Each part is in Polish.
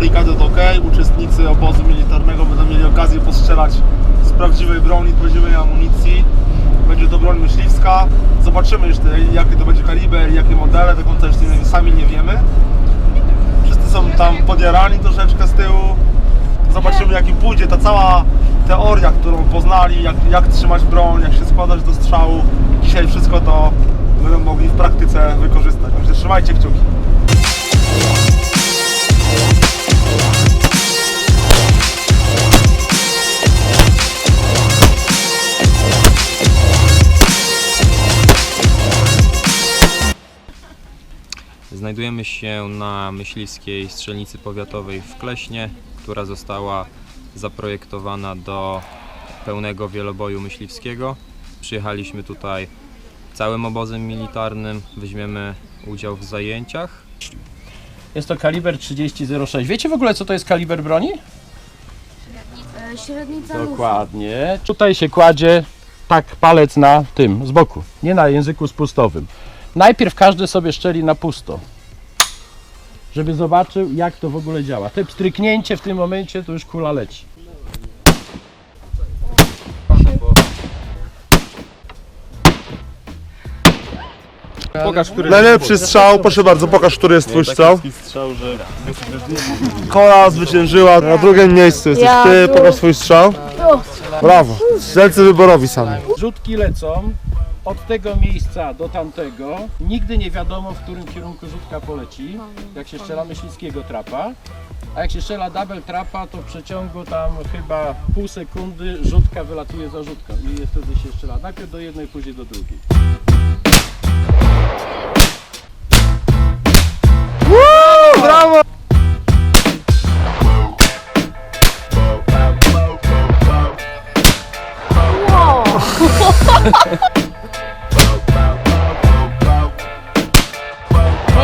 teorii kadet ok, uczestnicy obozu militarnego będą mieli okazję postrzelać z prawdziwej broni, z prawdziwej amunicji. Będzie to broń myśliwska. Zobaczymy jeszcze jaki to będzie kaliber, jakie modele, do końca jeszcze sami nie wiemy. Wszyscy są tam podjarani troszeczkę z tyłu. Zobaczymy jak im pójdzie ta cała teoria, którą poznali, jak, jak trzymać broń, jak się składać do strzału. Dzisiaj wszystko to będą mogli w praktyce wykorzystać. Także trzymajcie kciuki. Znajdujemy się na myśliwskiej strzelnicy powiatowej w Kleśnie, która została zaprojektowana do pełnego wieloboju myśliwskiego. Przyjechaliśmy tutaj całym obozem militarnym, weźmiemy udział w zajęciach. Jest to kaliber 30.06. Wiecie w ogóle co to jest kaliber broni? E, Średnica. Dokładnie. Tutaj się kładzie tak palec na tym, z boku, nie na języku spustowym. Najpierw każdy sobie szczeli na pusto, żeby zobaczył jak to w ogóle działa. Te pstryknięcie w tym momencie to już kula leci. Pokaż, który Najlepszy strzał, proszę bardzo, pokaż, który jest twój strzał. Kola zwyciężyła, na drugim miejscu jesteś ty, pokaż swój strzał. Brawo, strzelcy wyborowi sami. Rzutki lecą od tego miejsca do tamtego. Nigdy nie wiadomo, w którym kierunku rzutka poleci, jak się strzela myśliwskiego trapa. A jak się strzela double trapa, to w przeciągu tam chyba pół sekundy rzutka wylatuje za rzutką i wtedy się strzela najpierw do jednej, później do drugiej. Brawo!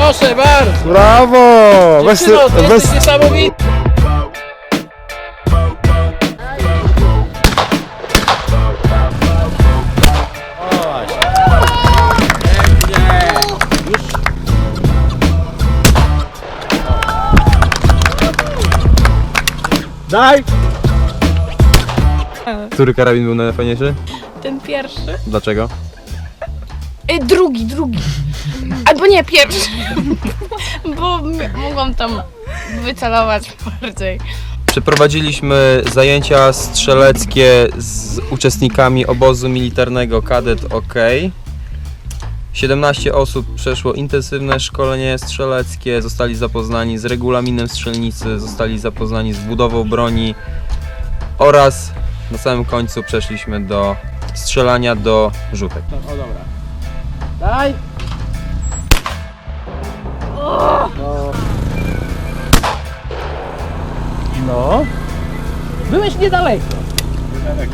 Proszę bardzo! Brawo! Dziewczyno, to jesteś niesamowity! Daj! Który karabin był najfajniejszy? Ten pierwszy. Dlaczego? E, drugi, drugi. Albo nie, pierwszy. Bo m- mogłam tam wycelować bardziej. Przeprowadziliśmy zajęcia strzeleckie z uczestnikami obozu militarnego Kadet OK. 17 osób przeszło intensywne szkolenie strzeleckie, zostali zapoznani z regulaminem strzelnicy, zostali zapoznani z budową broni oraz na samym końcu przeszliśmy do strzelania do rzutek. O dobra. Daj! No. No. Byłeś niedaleko. Niedaleko.